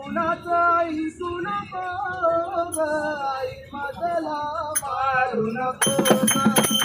कुणाचाही ऐकू नको ग आई मजला मारू नको